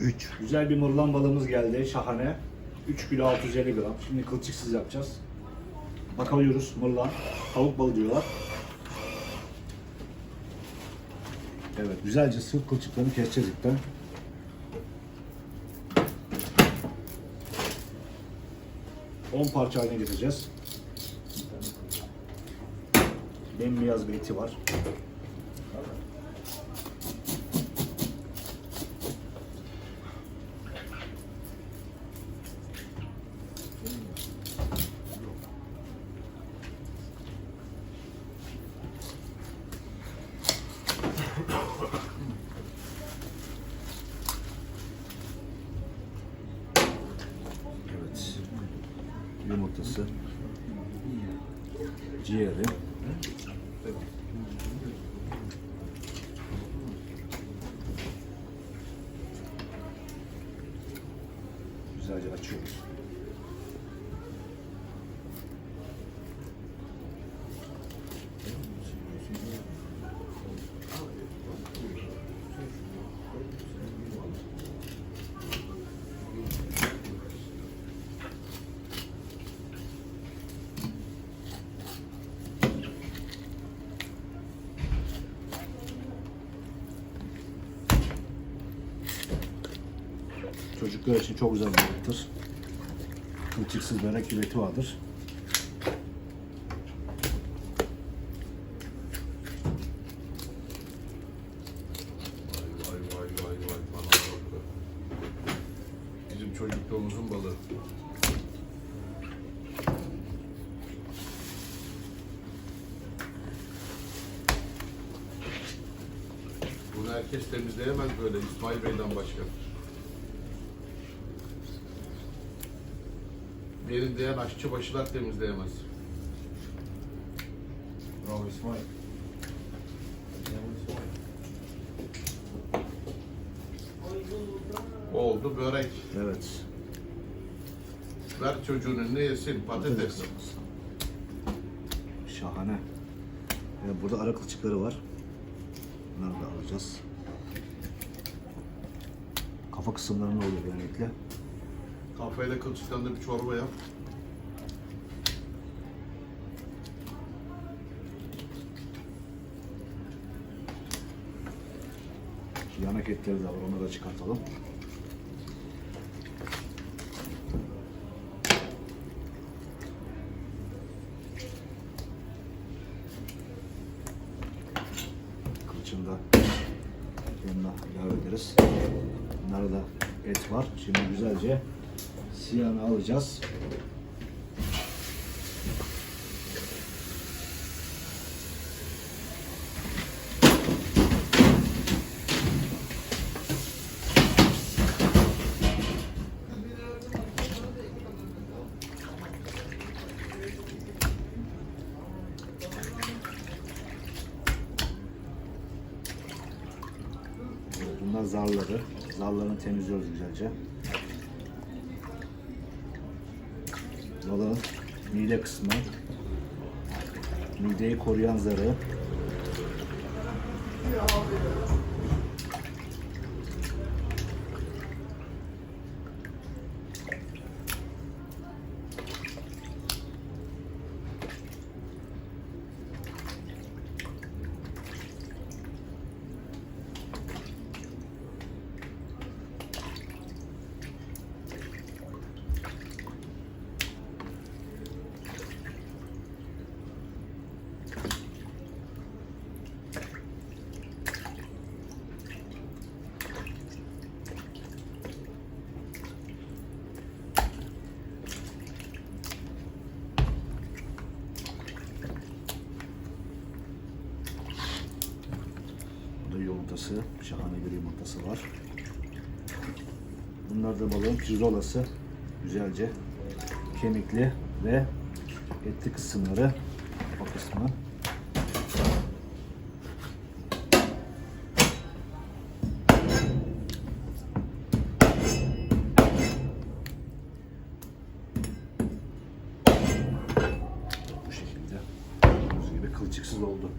3. Güzel bir mırlan balığımız geldi. Şahane. 3 kilo 650 gram. Şimdi kılçıksız yapacağız. Bakıyoruz mırlan. Tavuk balığı diyorlar. Evet güzelce sırt kılçıklarını keseceğiz ipten. On parça haline getireceğiz. Bembeyaz bir eti var. Evet. Yumurtası. Ciğeri. Güzelce açıyoruz. Çocuklar için çok güzel bir balıktır. Kılçıksız börek gibi eti vardır. Vay vay vay vay bana bak. Bizim çocukluğumuzun balığı. Bunu herkes temizleyemez böyle İsmail Bey'den başka. Benim diyen aşçı başılar temizleyemez. Bravo İsmail. Oldu börek. Evet. Ver çocuğun önüne yesin patates. Şahane. Evet, burada ara kılçıkları var. Bunları da alacağız. Kafa kısımlarında oluyor genellikle. Kafayla kılçıktan da bir çorba yap. Yanak etleri de var. Onları da çıkartalım. Kılçını da yanına ilave ederiz. Bunlarda da et var. Şimdi güzelce siyahını alacağız. Bunlar zarları. Zarlarını temizliyoruz güzelce. Balığın mide kısmı. Mideyi koruyan zarı. yumurtası. Şahane bir yumurtası var. Bunlar da balığın pirzolası. Güzelce kemikli ve etli kısımları o kısmı. Bu şekilde. Gördüğünüz gibi kılçıksız oldu.